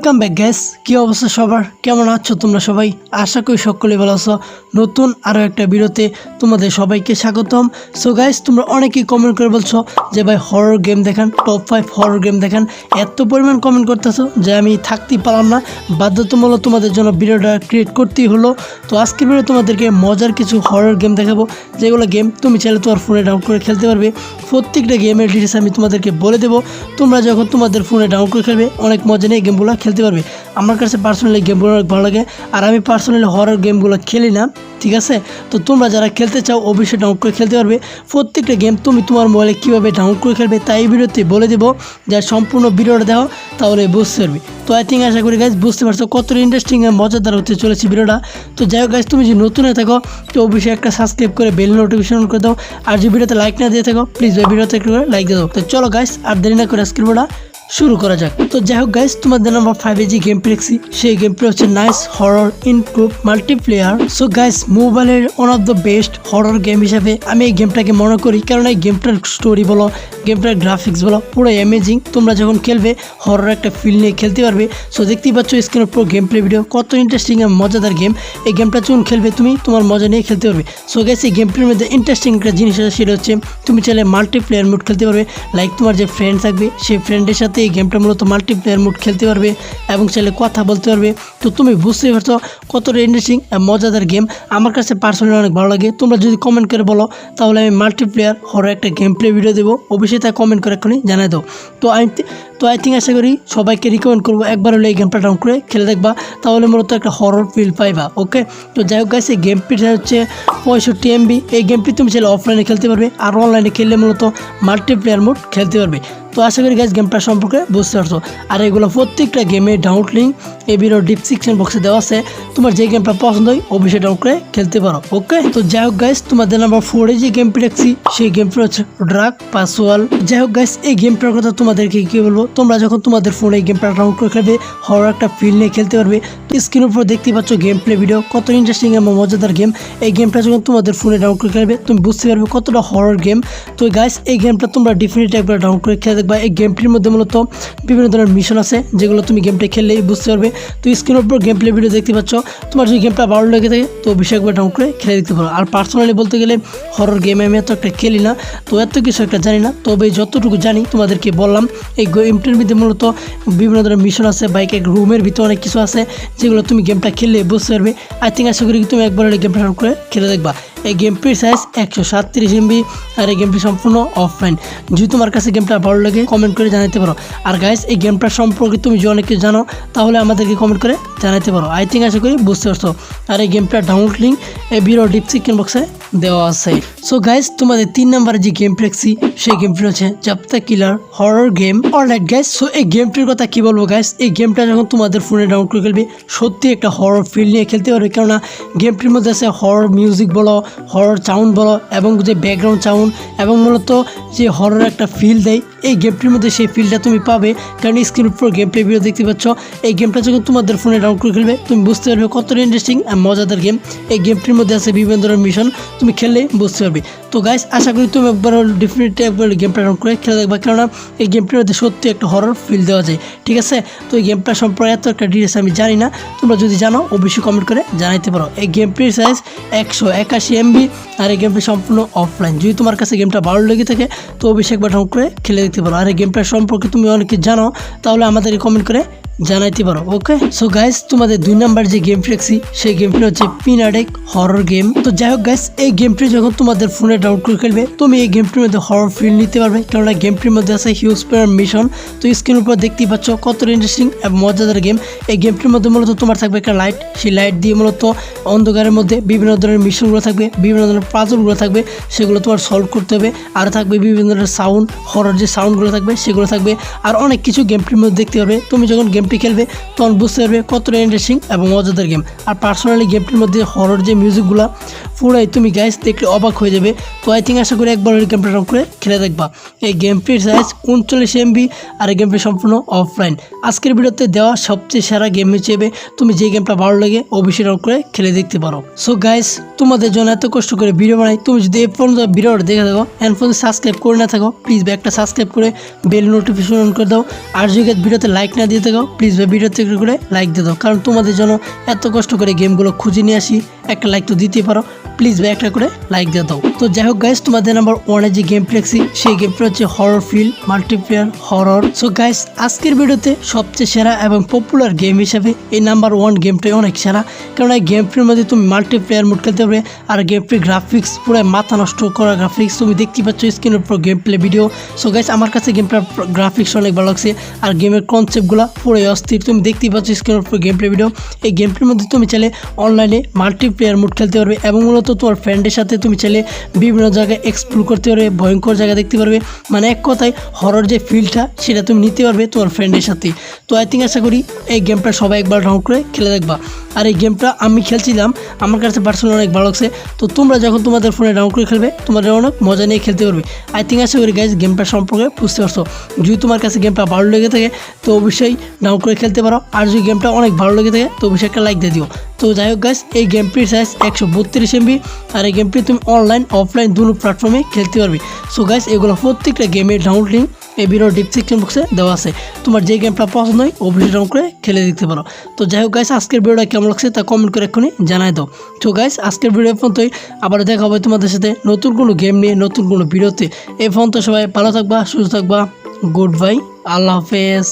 Welcome back gas কী অবস্থা সবার? কেমন আছো তোমরা সবাই? আশা করি সকলে ভালো আছো। নতুন আরও একটা ভিডিওতে তোমাদের সবাইকে স্বাগতম। সো গাইস তোমরা অনেকেই কমেন্ট করে বলছো যে, ভাই হরর গেম দেখান টপ ফাইভ হরর গেম দেখান। এত পরিমাণ কমেন্ট করতেছো যে, আমি থাকতেই পারলাম না। বাধ্যতামূলক তোমাদের জন্য ভিডিওটা ক্রিয়েট করতেই হলো। তো, আজকের ভিডিও তোমাদেরকে মজার কিছু হরর গেম দেখাবো। যেগুলো গেম তুমি চাইলে তোমার ফোনে ডাউনলোড করে খেলতে পারবে। প্রত্যেকটা গেমের ডিটেলস আমি তোমাদেরকে বলে দেবো। তোমরা যখন তোমাদের ফোনে ডাউনলোড করে খেলবে, অনেক মজা নিয়ে গেমগুলো খেলতে পারবে। আমার কাছে পার্সোনালি গেমগুলো অনেক ভালো লাগে। আর আমি পার্সোনালি হরর গেমগুলো খেলি না, ঠিক আছে? তো তোমরা যারা খেলতে চাও, অবশ্যই ডাউনলোড করে খেলতে পারবে। প্রত্যেকটা গেম তুমি তোমার মোবাইলে কীভাবে ডাউনলোড করে খেলবে, তাই ভিডিওতে বলে দেবো। যা সম্পূর্ণ ভিডিওটা দেখো, তাহলে বুঝতে পারবে। তো আই থিঙ্ক আশা করি গাইজ বুঝতে পারছ কতটা ইন্টারেস্টিং মজাদার হতে চলেছে ভিডিওটা। তো যাই হোক তুমি যদি নতুন হয়ে থাকো, তো অবশ্যই একটা সাবস্ক্রাইব করে বেল নোটিফিকেশন করে দাও। আর যে ভিডিওতে লাইক না দিয়ে থাকো প্লিজ ওই ভিডিওতে একটু লাইক দিয়ে দাও। তো চলো গাইজ আর দেরি না করে আজকের ভিডিওটা শুরু করা যাক। তো যাই হোক গাইজ তোমাদের নাম্বার ফাইভে যে গেম প্লেক্সি সেই গেম প্লে হচ্ছে nice horror improve multiplayer so guys মোবাইলের one of the best horror game হিসাবে আমি এই গেমটাকে মনে করি। কারণ এই গেমটার স্টোরি বলো গেমটার গ্রাফিক্স বলো পুরো অ্যামেজিং তোমরা যখন খেলবে হরর একটা ফিল নিয়ে খেলতে পারবে। সো দেখতেই পাচ্ছ স্ক্রিনের পুরো গেম প্লে ভিডিও কত ইন্টারেস্টিং আর মজাদার গেম এই গেমটা যখন খেলবে, তুমি তোমার মজা নিয়ে খেলতে পারবে। সো গাইজ এই গেম প্লের মধ্যে ইন্টারেস্টিং একটা জিনিস আছে, সেটা হচ্ছে তুমি চাইলে মাল্টিপ্লেয়ার মোড খেলতে পারবে। লাইক তোমার যে ফ্রেন্ড থাকবে, সেই ফ্রেন্ডের সাথে এই গেমটা মূলত মাল্টিপ্লেয়ার মোড খেলতে পারবে এবং চাইলে কথা বলতে পারবে। তো তুমি বুঝতেই পারছ কতটা ইন্টারেস্টিং মজাদার গেম আমার কাছে পার্সোনালি অনেক ভালো লাগে। তোমরা যদি কমেন্ট করে বলো, তাহলে আমি মাল্টিপ্লেয়ার হরো একটা গেম প্লে ভিডিও দেবো। অবশ্যই তা কমেন্ট করে এখনই জানাই দাও। তো আমি তো আই থিঙ্ক আশা করি সবাইকে রিকমেন্ড করব একবার হলে এই গেমটা ডাউন করে খেলে দেখবা। তাহলে মূলত একটা হরর ফিল পাইবা ওকে তো যাই হোক গাইস এই গেমটিটা হচ্ছে পঁয়ষট্টি এমবি এই গেমটি তুমি চাইলে অফলাইনে খেলতে পারবে। আর অনলাইনে খেললে মূলত মাল্টিপ্লেয়ার মোড খেলতে পারবে। তো আশা করি গাইজ গেমটা সম্পর্কে বুঝতে পারছ। আর এগুলো প্রত্যেকটা গেমে ডাউনলোড লিঙ্ক এই ভিডিও ডিসক্রিপশন বক্সে দেওয়া আছে। তোমার যে গেমটা পছন্দ হয়, অবশ্যই ডাউনলোড করে খেলতে পারো ওকে তো যাই হোক গাইজ তোমাদের নাম্বার ফোরে যে গেমটি দেখছি, সেই গেমটা হচ্ছে ড্রাগ পাসওয়াল যাই হোক গাইজ এই গেমটার কথা তোমাদেরকে কি বলব? তোমরা যখন তোমাদের ফোনে এই গেমটা ডাউনলোড করে খেলবে হর একটা ফিল নিয়ে খেলতে পারবে। স্ক্রিনের উপর দেখতে পাচ্ছ গেম প্লে ভিডিও কত ইন্টারেস্টিং এবং মজাদার গেম এই গেমটা যখন তোমাদের ফোনে ডাউনলোড করে খেলবে, তুমি বুঝতে পারবে কতটা হরর গেম তো গাইস এই গেমটা তোমরা ডিফিনিট একবার ডাউনলোড করে খেলে দেখবা। এই গেমটির মধ্যে মূলত বিভিন্ন ধরনের মিশন আছে, যেগুলো তুমি গেমটা খেললেই বুঝতে পারবে। তো স্ক্রিনের উপর গেম প্লে ভিডিও দেখতে পাচ্ছ, তোমার যদি গেমটা ভালো লেগে থাকে, তো অবশ্যই একবার ডাউনলোড করে খেলে দেখতে পারো। আর পার্সোনালি বলতে গেলে হরর গেম আমি এত একটা খেলি না, তো এত কিছু একটা জানি না। তবে যতটুকু জানি, তোমাদেরকে বললাম, এই গেমটির মধ্যে মূলত বিভিন্ন ধরনের মিশন আছে বাইক এক রুমের ভিতরে অনেক কিছু আছে। যেগুলো তুমি গেমটা খেললে বুঝতে পারবে। আই থিঙ্ক আশা করি তুমি একবার এই গেমটা করে খেলে দেখবা। এই গেমটির সাইজ একশো সাতত্রিশ এমবি আর এই গেমটি সম্পূর্ণ অফলাইন যদি তোমার কাছে গেমটা ভালো লাগে কমেন্ট করে জানাতে পারো। আর গাইস এই গেমটা সম্পর্কে তুমি যদি অনেক জানো, তাহলে আমাদেরকে কমেন্ট করে জানাতে পারো। আই থিঙ্ক আশা করি বুঝতে পারছ। আর এই গেমটার ডাউনলোড লিঙ্ক এই ভিডিও ডিসক্রিপশন বক্সে দেওয়া আছে। সো গাইস তোমাদের তিন নম্বরে যে গেম প্লেক্সি সেই গেমটি হচ্ছে জাপ্তা killer horror game alright guys so এই গেমটির কথা কি বলব গাইস এই গেমটা যখন তোমাদের ফোনে ডাউনলোড করে খেলবে সত্যি একটা হরর ফিল নিয়ে খেলতে পারবে। কেননা গেমটির মধ্যে আছে হরর মিউজিক বলো হরর সাউন্ড বলো এবং যে ব্যাকগ্রাউন্ড সাউন্ড এবং মূলত যে হরর একটা ফিল দেয়, এই গেমটির মধ্যে সেই ফিলটা তুমি পাবে। কারণ স্ক্রিন উপর গেম প্লে ভিডিও দেখতে পাচ্ছ, এই গেমটা যখন তোমাদের ফোনে ডাউনলোড করে খেলবে তুমি বুঝতে পারবে কতটা ইন্টারেস্টিং আর মজাদার গেম এই গেমটির মধ্যে আছে বিভিন্ন ধরনের মিশন তুমি খেললে বুঝতে পারবে। তো গাইস আশা করি তুমি একবার ডেফিনেটলি একবার গেমটা ডাউনলোড করে খেলে দেখবা। কেননা এই গেমটার মধ্যে সত্যি একটা হরর ফিল দেওয়া যায়, ঠিক আছে? তো এই গেমটা সম্পর্কে এত একটা ডিটেলস আমি জানি না। তোমরা যদি জানো, অবশ্যই কমেন্ট করে জানাইতে পারো। এই গেমটির সাইজ একশো একাশি এমবি আর এই গেমটি সম্পূর্ণ অফলাইন যদি তোমার কাছে গেমটা ভালো লেগে থাকে, তো অবশ্যই একবার করে খেলে দেখতে পারো। আর এই গেমটার সম্পর্কে তুমি অনেকে জানো, তাহলে আমাদেরকে কমেন্ট করে জানাইতে পারো ওকে সো গাইস তোমাদের দুই নাম্বার যে গেম ফ্লেক্সি সেই গেমটি হচ্ছে পিনাডেক হরর গেম তো যাই হোক গাইস এই গেমটি যখন তোমাদের ফোনে ডাউনলোড করে খেলবে তুমি এই গেমটির মধ্যে হরর ফিল নিতে পারবে, কেননা গেমটির মধ্যে আছে হিউজ প্লেয়ার মিশন তো স্ক্রিনের উপর দেখতেই পাচ্ছ কত ইন্টারেস্টিং এবং মজাদার গেম এই গেমটির মধ্যে মূলত তোমার থাকবে একটা লাইট সেই লাইট দিয়ে মূলত অন্ধকারের মধ্যে বিভিন্ন ধরনের মিশনগুলো থাকবে, বিভিন্ন ধরনের পাজলগুলো থাকবে, সেগুলো তোমার সলভ করতে হবে। আর থাকবে বিভিন্ন ধরনের সাউন্ড হরর যে সাউন্ডগুলো থাকবে, সেগুলো থাকবে। আর অনেক কিছু গেমটির মধ্যে দেখতে পারবে। তুমি যখন গেমটি খেলবে, তখন বুঝতে পারবে কতটা ইন্টারেস্টিং এবং মজাদার গেম আর পার্সোনালি গেমটির মধ্যে হরর যে মিউজিকগুলো পুরাই তুমি গাইস দেখলে অবাক হয়ে যাবে। তো আই থিঙ্ক আশা করি একবার ওই গেমটা করে খেলে দেখবা। এই গেমটির সাইজ উনচল্লিশ এমবি আর এই গেমটি সম্পূর্ণ অফলাইন আজকের ভিডিওতে দেওয়া সবচেয়ে সেরা গেম হিসেবে তুমি যে গেমটা ভালো লাগে অবশ্যই ডাউনলোড করে খেলে দেখতে পারো। সো গাইস তোমাদের জন্য এত কষ্ট করে ভিডিও বানাই, তুমি যদি এই পর্যন্ত ভিডিওটা দেখে থাকো এন পর্যন্ত সাবস্ক্রাইব করে না থাকো প্লিজ একটা সাবস্ক্রাইব করে বেল নোটিফিকেশন অন করে দাও। আর যদি ভিডিওতে লাইক না দিয়ে থাকো প্লিজ ভাই ভিডিওতে করে লাইক দিয়ে দাও। কারণ তোমাদের জন্য এত কষ্ট করে গেমগুলো খুঁজে নিয়ে আসি, একটা লাইক তো দিতেই পারো প্লিজ ভাই একটা করে লাইক দিয়ে দাও। তো যাই হোক গাইস তোমাদের নাম্বার ওয়ানে যে গেম প্লেক্সি সেই গেমটা হচ্ছে horror feel multiplayer horror so guys আজকের ভিডিওতে সবচেয়ে সেরা এবং পপুলার গেম হিসেবে এই নাম্বার ওয়ান গেমটাই অনেক সেরা। কারণ এই গেমটির মধ্যে তুমি মাল্টিপ্লেয়ার মোড খেলতে পারবে আর গেমটির গ্রাফিক্স পুরো মাথা নষ্ট করা গ্রাফিক্স তুমি দেখতে পাচ্ছ স্ক্রিনের উপর game play video so guys আমার কাছে গেমটার গ্রাফিক্স অনেক ভালো লাগছে আর গেমের কনসেপ্টগুলো পুরোই অস্থির। তুমি দেখতে পাচ্ছ স্ক্রিনের উপর গেম প্লে ভিডিও এই গেমটির মধ্যে তুমি চাইলে অনলাইনে মাল্টিপ্লেয়ার মোড খেলতে পারবে এবং মূলত তোমার ফ্রেন্ডের সাথে তুমি চাইলে বিভিন্ন জায়গায় এক্সপ্লোর করতে পারবে, ভয়ঙ্কর জায়গা দেখতে পারবে। মানে এক কথায় হরর যে ফিলটা সেটা তুমি নিতে পারবে তোমার ফ্রেন্ডের সাথে। তো আই থিঙ্ক আশা করি এই গেমটা সবাই একবার ডাউনলোড করে খেলে দেখবা। আর এই গেমটা আমি খেলছিলাম, আমার কাছে পার্সোনাল অনেক ভালো লাগছে। তো তোমরা যখন তোমাদের ফোনে ডাউনলোড করে খেলবে, তোমাদের অনেক মজা নিয়ে খেলতে পারবে। আই থিঙ্ক আশা করি গাইজ গেমটা সম্পর্কে বুঝতে পারছ। যদি তোমার কাছে গেমটা ভালো লেগে থাকে, তো অবশ্যই ডাউনলোড করে খেলতে পারো। আর যদি গেমটা অনেক ভালো লেগে থাকে, তো অবশ্যই একটা লাইক দিয়ে দিও। তো যাই হোক গাইজ এই গেমটির সাইজ একশো বত্রিশ এমবি আর এই গেমটি তুমি অনলাইন অফলাইন দুটো প্ল্যাটফর্মে খেলতে পারবে। সো গাইজ এগুলো প্রত্যেকটা গেমের ডাউনলোড লিঙ্ক এই ভিডিওর ডিসক্রিপশন বক্সে দেওয়া আছে। তোমার যে গেমটা পছন্দ হয়, অবশ্যই ডাউন করে খেলে দেখতে পারো। তো যাই হোক গাইস আজকের ভিডিওটা কেমন লাগছে তা কমেন্ট করে এক্ষুনি জানাই দাও। তো গাইস আজকের ভিডিও পর্যন্তই। আবার দেখা হবে তোমাদের সাথে নতুন কোনো গেম নিয়ে, নতুন কোনো ভিডিওতে। এই ফোন তো সবাই ভালো থাকবা, সুস্থ থাকবা। গুড বাই আল্লাহ হাফেজ।